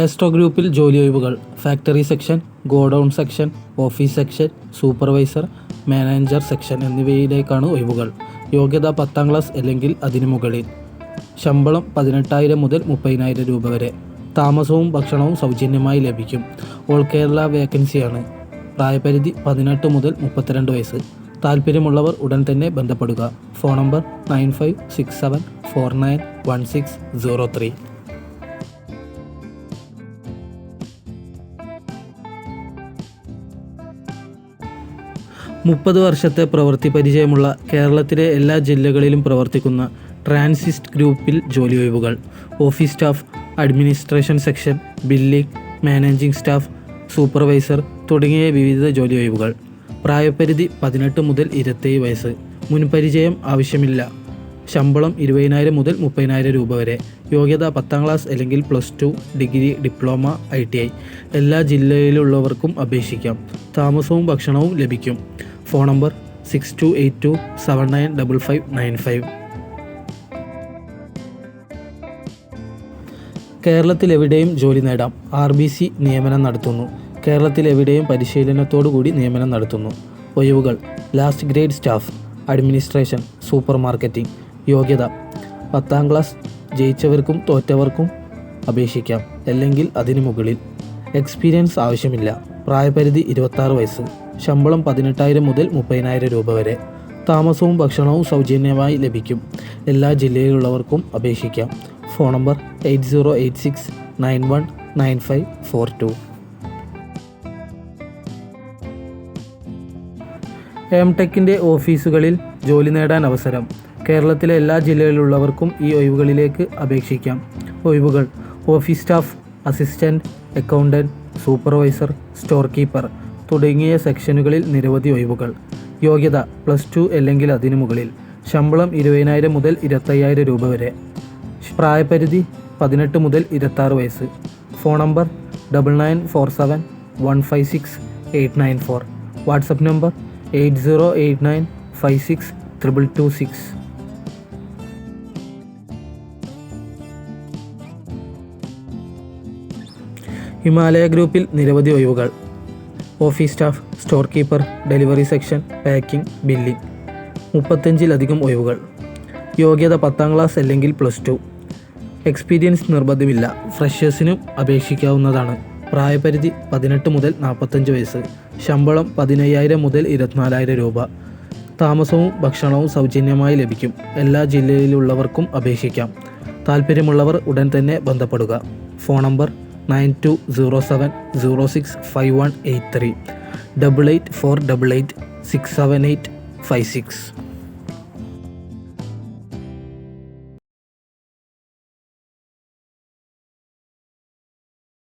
Astro ഗ്രൂപ്പിൽ ജോലി ഒഴിവുകൾ. Factory section godown section office section supervisor manager section എന്നിവയിലേക്കാണ് ഒഴിവുകൾ. യോഗ്യത പത്താം ക്ലാസ് അല്ലെങ്കിൽ അതിനു മുകളിൽ. ശമ്പളം പതിനെട്ടായിരം മുതൽ മുപ്പതിനായിരം രൂപ വരെ. താമസവും ഭക്ഷണവും സൗജന്യമായി ലഭിക്കും. ഓൾ കേരള വേക്കൻസിയാണ്. പ്രായപരിധി പതിനെട്ട് മുതൽ മുപ്പത്തിരണ്ട് വയസ്സ്. താല്പര്യമുള്ളവർ ഉടൻ തന്നെ ബന്ധപ്പെടുക. Phone number nine five six seven four nine one six zero three. മുപ്പത് വർഷത്തെ പ്രവൃത്തി പരിചയമുള്ള കേരളത്തിലെ എല്ലാ ജില്ലകളിലും പ്രവർത്തിക്കുന്ന ട്രാൻസിസ്റ്റ് ഗ്രൂപ്പിൽ ജോലി ഒഴിവുകൾ office staff administration section billing managing staff supervisor തുടങ്ങിയ വിവിധ ജോലി ഒഴിവുകൾ പ്രായപരിധി പതിനെട്ട് മുതൽ ഇരുപത്തേഴ് വയസ്സ്. മുൻപരിചയം ആവശ്യമില്ല. ശമ്പളം ഇരുപതിനായിരം മുതൽ മുപ്പതിനായിരം രൂപ വരെ. യോഗ്യത പത്താം ക്ലാസ് അല്ലെങ്കിൽ plus two degree diploma I T I. എല്ലാ ജില്ലയിലുള്ളവർക്കും അപേക്ഷിക്കാം. താമസവും ഭക്ഷണവും ലഭിക്കും. Phone number six two eight two seven nine double five nine five കേരളത്തിലെവിടെയും ജോലി നേടാം. ആർ ബി സി നിയമനം നടത്തുന്നു. കേരളത്തിലെവിടെയും പരിശീലനത്തോടുകൂടി നിയമനം നടത്തുന്നു. ഒഴിവുകൾ. Last grade staff. Administration. Super marketing. യോഗ്യത. പത്താം ക്ലാസ് ജയിച്ചവർക്കും തോറ്റവർക്കും അപേക്ഷിക്കാം. അല്ലെങ്കിൽ അതിനു മുകളിൽ. എക്സ്പീരിയൻസ് ആവശ്യമില്ല. പ്രായപരിധി ഇരുപത്താറ് വയസ്സ്. ശമ്പളം പതിനെട്ടായിരം മുതൽ മുപ്പതിനായിരം രൂപ വരെ. താമസവും ഭക്ഷണവും സൗജന്യമായി ലഭിക്കും. എല്ലാ ജില്ലയിലുള്ളവർക്കും അപേക്ഷിക്കാം. Phone number eight zero eight six nine one nine five four two. M ടെക്കിന്റെ ഓഫീസുകളിൽ ജോലി നേടാൻ അവസരം. കേരളത്തിലെ എല്ലാ ജില്ലയിലുള്ളവർക്കും ഈ ഒഴിവുകളിലേക്ക് അപേക്ഷിക്കാം. ഒഴിവുകൾ. Office staff assistant accountant supervisor store keeper തുടങ്ങിയ സെക്ഷനുകളിൽ നിരവധി ഒഴിവുകൾ. യോഗ്യത പ്ലസ് ടു അല്ലെങ്കിൽ അതിനു മുകളിൽ. ശമ്പളം ഇരുപതിനായിരം മുതൽ ഇരുപത്തയ്യായിരം രൂപ വരെ. പ്രായപരിധി പതിനെട്ട് മുതൽ ഇരുപത്താറ് വയസ്സ്. Phone number double nine four seven one five six eight nine four WhatsApp number eight zero eight nine five six triple two six. Himalaya ഗ്രൂപ്പിൽ നിരവധി ഒഴിവുകൾ. Office staff store keeper delivery section packing billing. മുപ്പത്തഞ്ചിലധികം ഒഴിവുകൾ. യോഗ്യത പത്താം class അല്ലെങ്കിൽ plus to. Experience നിർബന്ധമില്ല. ഫ്രഷേഴ്സിനും അപേക്ഷിക്കാവുന്നതാണ്. പ്രായപരിധി പതിനെട്ട് മുതൽ നാൽപ്പത്തഞ്ച് വയസ്സ്. ശമ്പളം പതിനയ്യായിരം മുതൽ ഇരുപത്തിനാലായിരം രൂപ. താമസവും ഭക്ഷണവും സൗജന്യമായി ലഭിക്കും. എല്ലാ ജില്ലയിലുള്ളവർക്കും അപേക്ഷിക്കാം. താല്പര്യമുള്ളവർ ഉടൻ തന്നെ ബന്ധപ്പെടുക. Phone number nine two zero seven zero six five one eight three double eight four double eight six seven eight five six